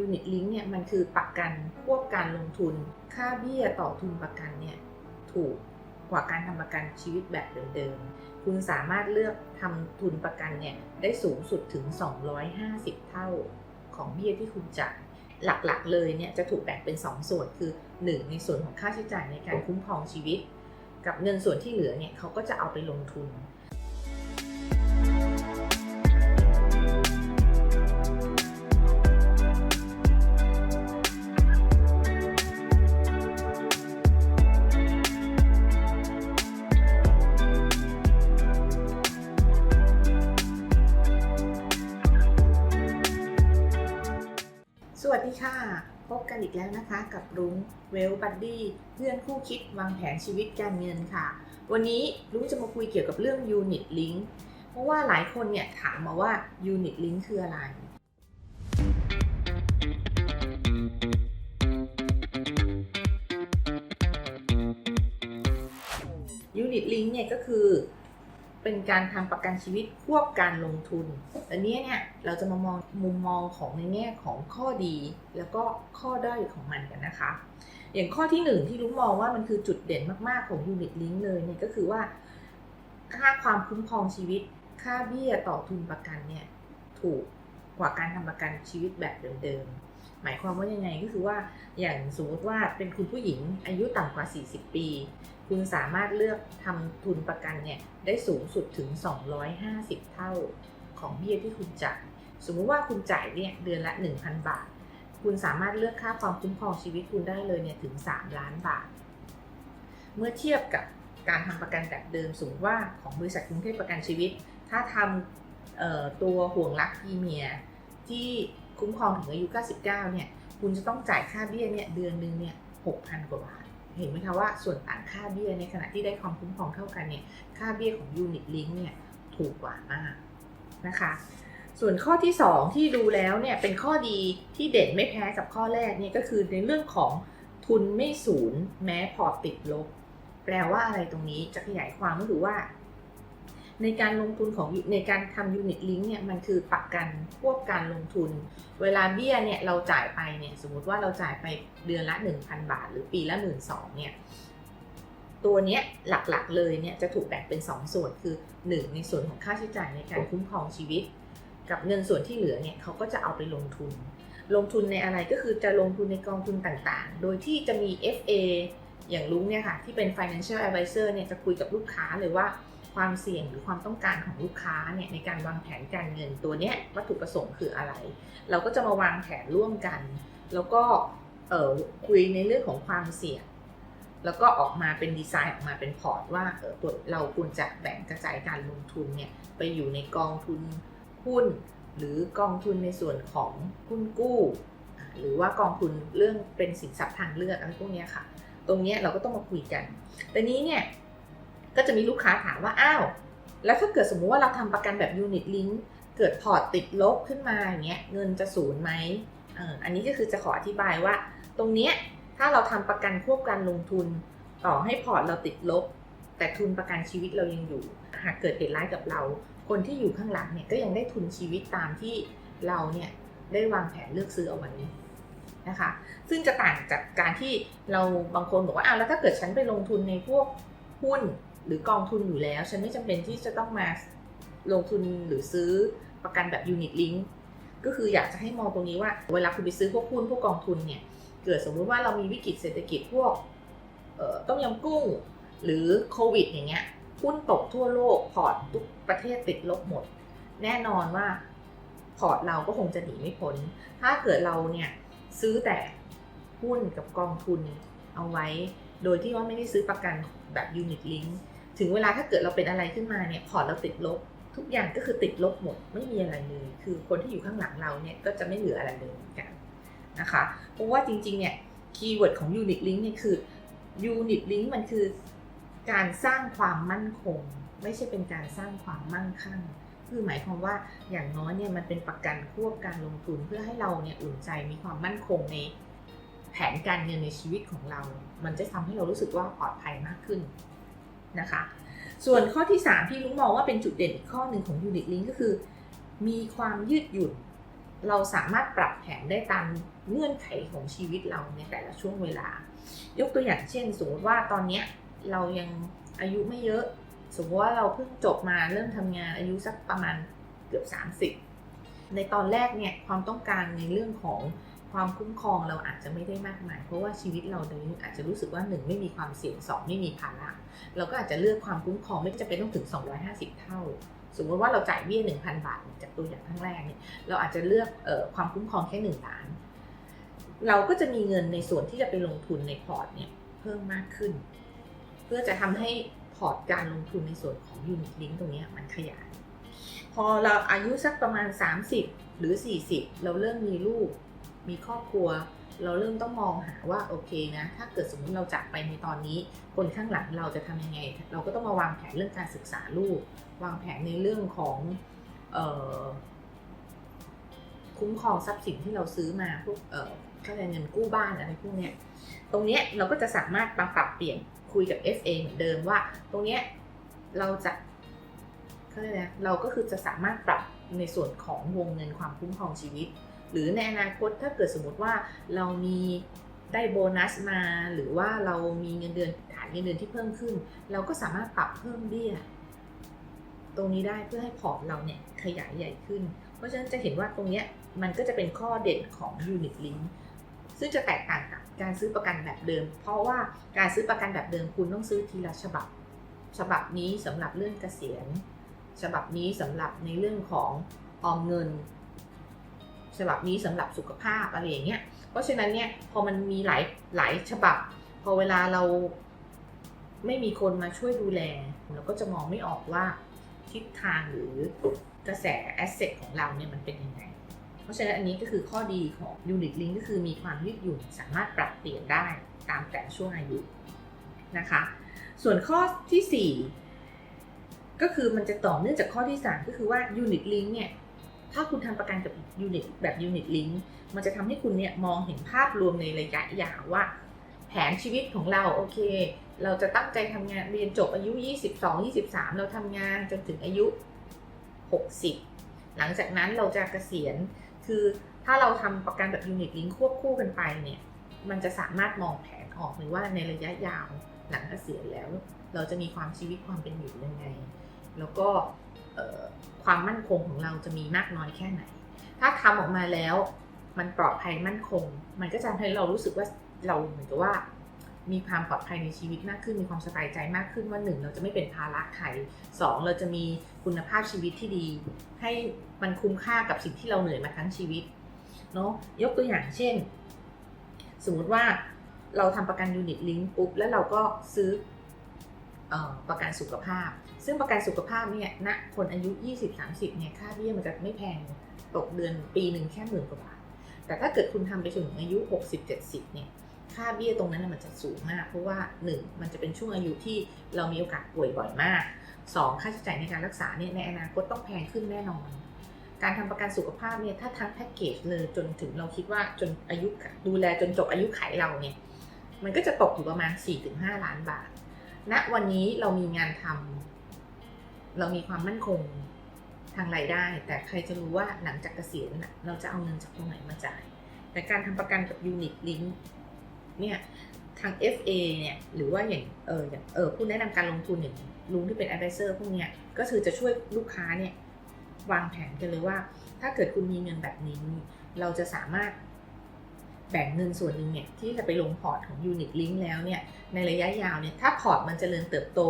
ยูนิตลิงเนี่ยมันคือประกันควบการลงทุน ค่าเบี้ยต่อทุนประกันเนี่ยถูกกว่าการทำประกันชีวิตแบบเดิมๆ คุณสามารถเลือกทำทุนประกันเนี่ยได้สูงสุดถึง 250 เท่าของเบี้ยที่คุณจ่ายหลักๆ เลยเนี่ยจะถูกแบ่งเป็น 2 ส่วนคือ 1 ในส่วนของค่าใช้จ่ายในการคุ้มครองชีวิต กับเงินส่วนที่เหลือเนี่ยเขาก็จะเอาไปลงทุน นะคะกับรุ้งเวลบัดดี้เพื่อนคู่คิดวางแผนชีวิตการเงินค่ะ วันนี้รุ้งจะมาคุยเกี่ยวกับเรื่อง Unit Link เพราะว่าหลายคนเนี่ยถามมาว่า Unit Link คืออะไร Unit Link เนี่ยก็คือ เป็นการทำประกันชีวิตควบการลงทุน อันนี้เนี่ยเราจะมามองมุมมองของในแง่ของข้อดีแล้วก็ข้อด้อยของมันกันนะคะ อย่างข้อที่หนึ่งที่รู้มองว่ามันคือจุดเด่นมากๆของ Unit Link เลยเนี่ยก็คือว่า ค่าความคุ้มครองชีวิต ค่าเบี้ยต่อทุนประกันเนี่ยถูกกว่าการทำประกันชีวิตแบบเดิมๆ หมายความว่ายังไงก็คือว่าอย่างสมมติว่าเป็นคุณผู้หญิงอายุต่ำกว่า 40 ปี คุณสามารถเลือกทำทุนประกันเนี่ยได้สูงสุดถึง 250 เท่าของเบี้ยที่คุณจ่าย สมมุติว่าคุณจ่ายเนี่ยเดือนละ 1,000 บาท คุณสามารถเลือกค่าความคุ้มครองชีวิตคุณได้เลยเนี่ยถึง 3 ล้านบาท เมื่อเทียบกับการทำประกันแบบเดิมสมมติว่าของบริษัทกรุงเทพประกันชีวิต ถ้าทำตัวห่วงรักพรีเมียที่คุ้มครองถึงอายุ 99 เนี่ย คุณจะต้องจ่ายค่าเบี้ยเนี่ยเดือนหนึงเนี่ย 6,000 กว่าบาท เห็นไหมคะว่าส่วนต่างค่าเบี้ยในขณะที่ได้ความคุ้มครองเท่ากันเนี่ยค่าเบี้ยของยูนิตลิงก์เนี่ยถูกกว่ามากนะคะ ส่วนข้อที่ 2 ที่ดูแล้วเนี่ยเป็นข้อดีที่เด่นไม่แพ้กับข้อแรกเนี่ยก็คือในเรื่องของทุนไม่ศูนย์แม้พอตติดลบ แปลว่าอะไรตรงนี้จะขยายความก็คือว่า ในการลงทุนของในการทำ Unit Link เนี่ยมันคือประกันควบการลงทุน เวลาเบี้ยเนี่ยเราจ่ายไปเนี่ยสมมติว่าเราจ่ายไปเดือนละ 1,000 บาท หรือปีละ1 2 0 0เนี่ยตัวเนี้ยหลักๆเลยเนี่ยจะถูกแบ่งเป็น 2 ส่วนคือ 1 ในส่วนของค่าใช้จ่ายในการคุ้มครองชีวิต กับเงินส่วนที่เหลือเนี่ยเขาก็จะเอาไปลงทุน ลงทุนในอะไรก็คือจะลงทุนในกองทุนต่างๆ โดยที่จะมี FA อย่างลุงเนี่ยค่ะที่เป็น financial advisor เนี่ยจะคุยกับลูกค้าเลยว่า ความเสี่ยงหรือความต้องการของลูกค้าเนี่ยในการวางแผนการเงินตัวเนี้ยวัตถุประสงค์คืออะไร เราก็จะมาวางแผนร่วมกัน แล้วก็เอ่อคุยในเรื่องของความเสี่ยง แล้วก็ออกมาเป็นดีไซน์ออกมาเป็นพอร์ตว่าเออเราควรจะแบ่งกระจายการลงทุนเนี่ยไปอยู่ในกองทุนหุ้น หรือกองทุนในส่วนของหุ้นกู้ หรือว่ากองทุนเรื่องเป็นสินทรัพย์ทางเลือกอะไรพวกนี้ค่ะ ตรงนี้เราก็ต้องมาคุยกันแต่นี้เนี่ย ก็จะมีลูกค้าถามว่าอ้าวแล้วถ้าเกิดสมมุติว่าเราทำประกันแบบ Unit Link เกิดพอร์ตติดลบขึ้นมาอย่างเงี้ยเงินจะศูนย์ไหมอันนี้ก็คือจะขออธิบายว่า ตรงเนี้ยถ้าเราทำประกันควบการลงทุน ต่อให้พอร์ตเราติดลบ แต่ทุนประกันชีวิตเรายังอยู่ หากเกิดเหตุร้ายกับเรา คนที่อยู่ข้างหลังเนี่ยก็ยังได้ทุนชีวิตตามที่เราเนี่ยได้วางแผนเลือกซื้อเอาไว้นะคะซึ่งจะต่างจากการที่เราบางคนบอกว่าอ้าวแล้วถ้าเกิดฉันไปลงทุนในพวกหุ้น หรือกองทุนอยู่แล้ว ฉันไม่จำเป็นที่จะต้องมาลงทุนหรือซื้อประกันแบบ Unit Link ก็คืออยากจะให้มองตรงนี้ว่า เวลาคุณไปซื้อพวกหุ้นพวกกองทุนเนี่ย เกิดสมมุติว่าเรามีวิกฤตเศรษฐกิจพวกต้มยำกุ้ง หรือโควิดอย่างเงี้ยหุ้นตกทั่วโลกพอร์ตทุกประเทศติดลบหมด แน่นอนว่าพอร์ตเราก็คงจะหนีไม่พ้น ถ้าเกิดเราเนี่ยซื้อแต่หุ้นกับกองทุนเอาไว้ โดยที่ว่าไม่ได้ซื้อประกันแบบ Unit Link ถึงเวลาถ้าเกิดเราเป็นอะไรขึ้นมาเนี่ยพอร์ตเราติดลบ ทุกอย่างก็คือติดลบหมดไม่มีอะไรเลย คือคนที่อยู่ข้างหลังเราเนี่ยก็จะไม่เหลืออะไรเลยเหมือนกันนะคะ เพราะว่าจริงๆเนี่ยคีย์เวิร์ดของ Unit Link เนี่ยคือ Unit Link มันคือการสร้างความมั่นคง ไม่ใช่เป็นการสร้างความมั่งคั่ง คือหมายความว่าอย่างน้อยเนี่ยมันเป็นประกันควบการลงทุนเพื่อให้เราเนี่ยอุ่นใจมีความมั่นคงในแผนการเงินในชีวิตของเรา มันจะทำให้เรารู้สึกว่าปลอดภัยมากขึ้น นะคะ ส่วนข้อที่ 3 ที่ลุงมองว่าเป็นจุดเด่นอีกข้อหนึ่งของ Unit Link ก็คือ มีความยืดหยุ่น เราสามารถปรับแผนได้ตามเงื่อนไขของชีวิตเราในแต่ละช่วงเวลา ยกตัวอย่างเช่น สมมติว่าตอนนี้เรายังอายุไม่เยอะ สมมติว่าเราเพิ่งจบมาเริ่มทำงานอายุสักประมาณเกือบ 30 ในตอนแรกเนี่ยความต้องการในเรื่องของ ความคุ้มครองเราอาจจะไม่ได้มากมาย เพราะว่าชีวิตเราเดิมอาจจะรู้สึกว่าหนึ่งไม่มีความเสี่ยงสองไม่มีภาระเราก็อาจจะเลือกความคุ้มครองไม่จำเป็นต้องถึง 250 เท่า สมมติว่าเราจ่ายเบี้ย1,000 บาทจากตัวอย่างข้างแรกเนี่ยเราอาจจะเลือกเออความคุ้มครองแค่1ล้าน เราก็จะมีเงินในส่วนที่จะไปลงทุนในพอร์ตเนี่ยเพิ่มมากขึ้น เพื่อจะทำให้พอร์ตการลงทุนในส่วนของยูนิตลิงตรงนี้มันขยายพอเราอายุสักประมาณ 30 หรือ 40 เราเริ่มมีลูก มีครอบครัว เราเริ่มต้องมองหาว่าโอเคนะถ้าเกิดสมมติเราจากไปในตอนนี้ คนข้างหลังเราจะทำยังไง เราก็ต้องมาวางแผนเรื่องการศึกษาลูก วางแผนในเรื่องของออคุ้มครองทรัพย์สินที่เราซื้อมาพวกเออค่าเงินกู้บ้านอะไรพวกเนี้ยตรงเนี้ยเราก็จะสามารถปรับเปลี่ยนคุยกับ FA เหมือนเดิมว่า ตรงเนี้ยเราจะเขาเรียกนะเราก็คือจะสามารถปรับในส่วนของวงเงินความคุ้มครองชีวิต หรือในอนาคตถ้าเกิดสมมติว่าเรามีได้โบนัสมาหรือว่าเรามีเงินเดือนฐานเงินเดือนที่เพิ่มขึ้น เราก็สามารถปรับเพิ่มเบี้ย ตรงนี้ได้เพื่อให้พอร์ตเราเนี่ยขยายใหญ่ขึ้น เพราะฉะนั้นจะเห็นว่าตรงนี้มันก็จะเป็นข้อเด่นของ Unit Link ซึ่งจะแตกต่างกับการซื้อประกันแบบเดิม เพราะว่าการซื้อประกันแบบเดิมคุณต้องซื้อทีละฉบับ ฉบับนี้สำหรับเรื่องเกษียณ ฉบับนี้สำหรับในเรื่องของออมเงิน ฉบับนี้สำหรับสุขภาพอะไรอย่างเงี้ย เพราะฉะนั้นเนี่ยพอมันมีหลายหลายฉบับ พอเวลาเราไม่มีคนมาช่วยดูแล เราก็จะมองไม่ออกว่าทิศทางหรือกระแสแอสเซทของเราเนี่ยมันเป็นยังไง เพราะฉะนั้นอันนี้ก็คือข้อดีของ Unit Link ก็คือมีความยืดหยุ่นสามารถปรับเปลี่ยนได้ตามแต่ช่วงอายุนะคะ ส่วนข้อที่ 4 ก็คือมันจะต่อเนื่องจากข้อที่ 3 ก็คือว่า Unit Link เนี่ย ถ้าคุณทำประกันกับ Unit แบบ Unit Link มันจะทำให้คุณเนี่ยมองเห็นภาพรวมในระยะยาวว่า แผนชีวิตของเราโอเค เราจะตั้งใจทำงานเรียนจบอายุ 22 23 เราทำงานจนถึงอายุ 60 หลังจากนั้นเราจะเกษียณคือถ้าเราทำประกันแบบ Unit Link ควบคู่กันไปเนี่ย มันจะสามารถมองแผนออกเลยว่าในระยะยาวหลังเกษียณแล้ว เราจะมีความชีวิตความเป็นอยู่ยังไง แล้วก็ความมั่นคงของเราจะมีมากน้อยแค่ไหน ถ้าทำออกมาแล้วมันปลอดภัยมั่นคง มันก็จะทำให้เรารู้สึกว่าเราเหมือนกับว่า มีความปลอดภัยในชีวิตมากขึ้น มีความสบายใจมากขึ้นว่าหนึ่งเราจะไม่เป็นภาระใครสองเราจะมีคุณภาพชีวิตที่ดี ให้มันคุ้มค่ากับสิ่งที่เราเหนื่อยมาทั้งชีวิตเนาะยกตัวอย่างเช่น สมมุติว่าเราทำประกันยูนิตลิงปุ๊บแล้วเราก็ซื้อ ประกันสุขภาพ ซึ่งประกันสุขภาพเนี่ยณคนอายุ 20-30เนี่ยค่าเบี้ยมันจะไม่แพงตกเดือนปีหนึ่งแค่หมื่นกว่าบาท แต่ถ้าเกิดคุณทำไปจนถึงอายุ 60-70เนี่ยค่าเบี้ยตรงนั้นนะมันจะสูงมาก เพราะว่า 1 มันจะเป็นช่วงอายุที่เรามีโอกาสป่วยบ่อยมาก 2 ค่าใช้จ่ายในการรักษาเนี่ยในอนาคตต้องแพงขึ้นแน่นอน การทำประกันสุขภาพเนี่ยถ้าทั้งแพ็กเกจเลยจนถึงเราคิดว่าจนอายุดูแลจนจบอายุไขเราเนี่ยมันก็จะตกอยู่ประมาณ 4-5 ล้านบาท ณวันนี้เรามีงานทำเรามีความมั่นคงทางรายได้ แต่ใครจะรู้ว่าหลังจากเกษียณน่ะเราจะเอาเงินจากตรงไหนมาจ่าย แต่การทำประกันกับ Unit Link เนี่ยทาง FA เนี่ยหรือว่าอย่างเอออย่างเออผู้แนะนำการลงทุนอย่างลุงที่เป็น advisor พวกเนี้ยก็คือจะช่วยลูกค้าเนี่ยวางแผนกันเลยว่า ถ้าเกิดคุณมีเงินแบบนี้ เราจะสามารถ แบ่งเงินส่วนหนึ่งเนี่ยที่จะไปลงพอร์ตของ Unit Link แล้วเนี่ยในระยะยาวเนี่ยถ้าพอร์ตมันจเจริญเติบโต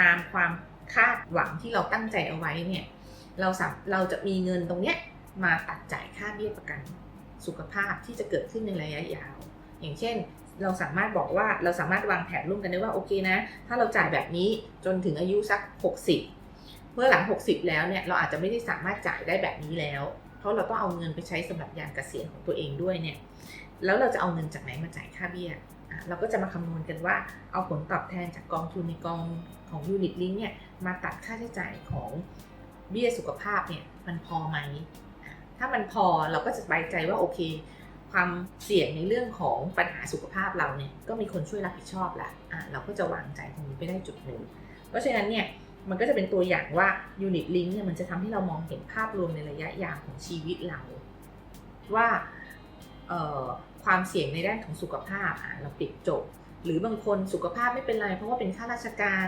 ตามความคาดหวังที่เราตั้งใจเอาไว้เนี่ยเราสามเราจะมีเงินตรงเนี้ยมาตัดจ่ายค่าเบี้ยประกันสุขภาพที่จะเกิดขึ้นในระยะยาว อย่างเช่น เราสามารถบอกว่าเราสามารถวางแผนร่วมกันได้ว่าโอเคนะ ถ้าเราจ่ายแบบนี้จนถึงอายุสัก 60 เมื่อหลัง 60 แล้วเนี่ยเราอาจจะไม่ได้สามารถจ่ายได้แบบนี้แล้ว เพราะเราต้องเอาเงินไปใช้สำหรับยามเกษียณของตัวเองด้วยเนี่ย แล้วเราจะเอาเงินจากไหนมาจ่ายค่าเบี้ยเราก็จะมาคำนวณกันว่าเอาผลตอบแทนจากกองทุนในกองของ Unit Link เนี่ยมาตัดค่าใช้จ่ายของเบี้ยสุขภาพเนี่ยมันพอไหม ถ้ามันพอเราก็จะสบายใจว่าโอเค ความเสี่ยงในเรื่องของปัญหาสุขภาพเราเนี่ยก็มีคนช่วยรับผิดชอบละอะเราก็จะวางใจตรงนี้ไปได้จุดหนึ่ง เพราะฉะนั้นเนี่ยมันก็จะเป็นตัวอย่างว่า Unit Link เนี่ยมันจะทำให้เรามองเห็นภาพรวมในระยะยาวของชีวิตเรา ว่า ความเสี่ยงในด้านของสุขภาพเราปิดจบ หรือบางคนสุขภาพไม่เป็นไร เพราะว่าเป็นข้าราชการ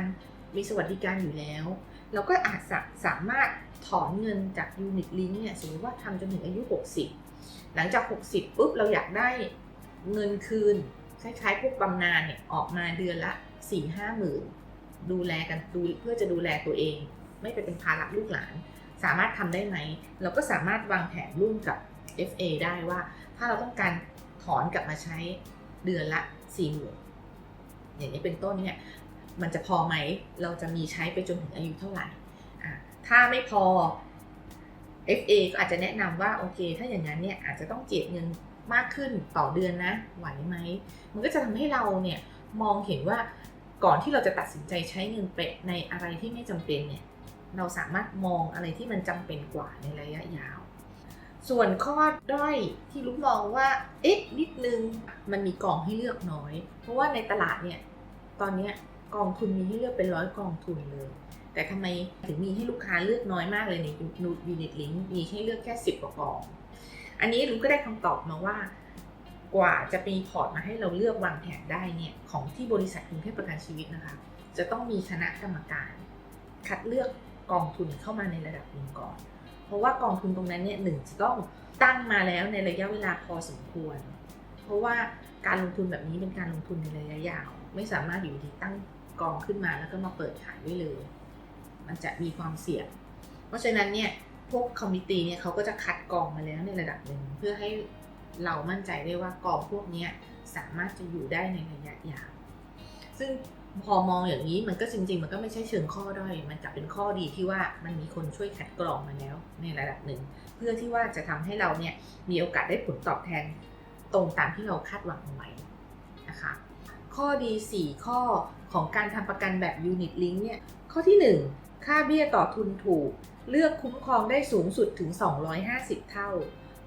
มีสวัสดิการอยู่แล้ว เราก็อาจสามารถถอนเงินจากยูนิตลิงเนี่ยสมมติว่าทำจนถึงอายุ 60 หลังจาก 60ปุ๊บเราอยากได้เงินคืน คล้ายๆพวกบำนาญเนี่ยออกมาเดือนละ 4 5หมื่นดูแลกันดูเพื่อจะดูแลตัวเอง ไม่ไปเป็นภาระลูกหลาน สามารถทำได้ไหม เราก็สามารถวางแผนร่วมกับ FA ได้ว่า ถ้าเราต้องการถอนกลับมาใช้เดือนละ4หมื่นอย่างนี้เป็นต้นเนี่ยมันจะพอไหมเราจะมีใช้ไปจนถึงอายุเท่าไหร่ถ้าไม่พอ FA ก็อาจจะแนะนำว่าโอเค ถ้าอย่างนั้นเนี่ยอาจจะต้องเจียดเงินมากขึ้นต่อเดือนนะไหวไหมมันก็จะทำให้เราเนี่ยมองเห็นว่าก่อนที่เราจะตัดสินใจใช้เงินไปในอะไรที่ไม่จำเป็นเนี่ยเราสามารถมองอะไรที่มันจำเป็นกว่าในระยะยาว ส่วนข้อด้อยที่รู้มองว่าเอ๊ะนิดนึงมันมีกองให้เลือกน้อย เพราะว่าในตลาดเนี่ยตอนนี้กองทุนมีให้เลือกเป็นร้อยกองทุนเลย แต่ทำไมถึงมีให้ลูกค้าเลือกน้อยมากเลยในนูยูนิตลิงมีให้เลือกแค่สิบกว่ากอง อันนี้รู้ก็ได้คำตอบมาว่า กว่าจะมีพอร์ตมาให้เราเลือกวางแผนได้เนี่ยของที่บริษัทกรุงเทพประกันชีวิตนะคะ จะต้องมีคณะกรรมการ คัดเลือกกองทุนเข้ามาในระดับหนึ่งก่อน เพราะว่ากองทุนตรงนั้นเนี่ยหนึ่งจะต้องตั้งมาแล้วในระยะเวลาพอสมควร เพราะว่าการลงทุนแบบนี้เป็นการลงทุนในระยะยาว ไม่สามารถอยู่ดีตั้งกองขึ้นมาแล้วก็มาเปิดขายได้เลย มันจะมีความเสี่ยง เพราะฉะนั้นเนี่ยพวกคอมมิตี้เนี่ยเขาก็จะคัดกองมาแล้วในระดับหนึ่งเพื่อให้เรามั่นใจได้ว่ากองพวกนี้สามารถจะอยู่ได้ในระยะยาว ซึ่ง พอมองอย่างนี้มันก็จริง ๆ มันก็ไม่ใช่เชิงข้อด้อยมันกลับเป็นข้อดีที่ว่ามันมีคนช่วยคัดกรองมาแล้วในระดับหนึ่ง เพื่อที่ว่าจะทำให้เราเนี่ยมีโอกาสได้ผลตอบแทนตรงตามที่เราคาดหวังเอาไว้นะคะข้อดี 4 ข้อของการทำประกันแบบ Unit Link เนี่ย ข้อที่ 1 ค่าเบี้ยต่อทุนถูก เลือกคุ้มครองได้สูงสุดถึง 250 เท่า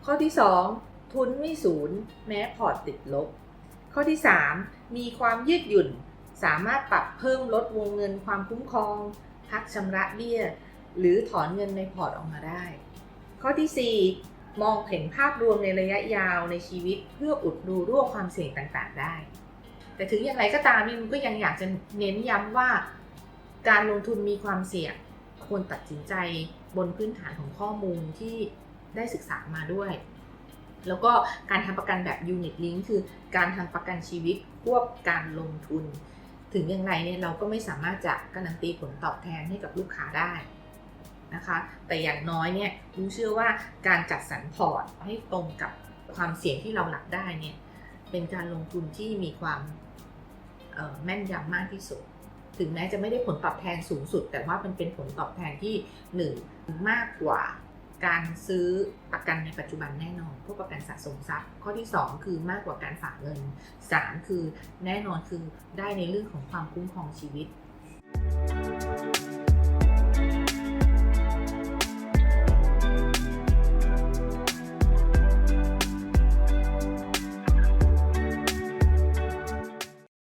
ข้อที่ 2 ทุนไม่ศูนย์แม้พอร์ตติดลบ ข้อที่ 3 มีความยืดหยุ่น สามารถปรับเพิ่มลดวงเงินความคุ้มครอง พักชำระเบี้ย หรือถอนเงินในพอร์ตออกมาได้ ข้อที่ 4 มองเห็นภาพรวมในระยะยาวในชีวิตเพื่ออุดดูรั่วความเสี่ยงต่างๆ ได้ แต่ถึงอย่างไรก็ตามนี่มันก็ยังอยากจะเน้นย้ำว่า การลงทุนมีความเสี่ยงควรตัดสินใจบนพื้นฐานของข้อมูลที่ได้ศึกษามาด้วย แล้วก็การทำประกันแบบ Unit Link คือการทำประกันชีวิตควบการลงทุน ถึงอย่างไรเนี่ยเราก็ไม่สามารถจะการันตีผลตอบแทนให้กับลูกค้าได้นะคะ แต่อย่างน้อยเนี่ยรู้เชื่อว่าการจัดสรรพอร์ตให้ตรงกับความเสี่ยงที่เราหลับได้เนี่ยเป็นการลงทุนที่มีความแม่นยำมากที่สุด ถึงแม้จะไม่ได้ผลตอบแทนสูงสุด แต่ว่ามันเป็นผลตอบแทนที่หนึ่งมากกว่า การซื้อประกันในปัจจุบันแน่นอนพวกประกันสะสมทรัพย์ ข้อที่ 2 คือมากกว่าการฝากเงิน 3 คือแน่นอนคือได้ในเรื่องของความคุ้มครองชีวิต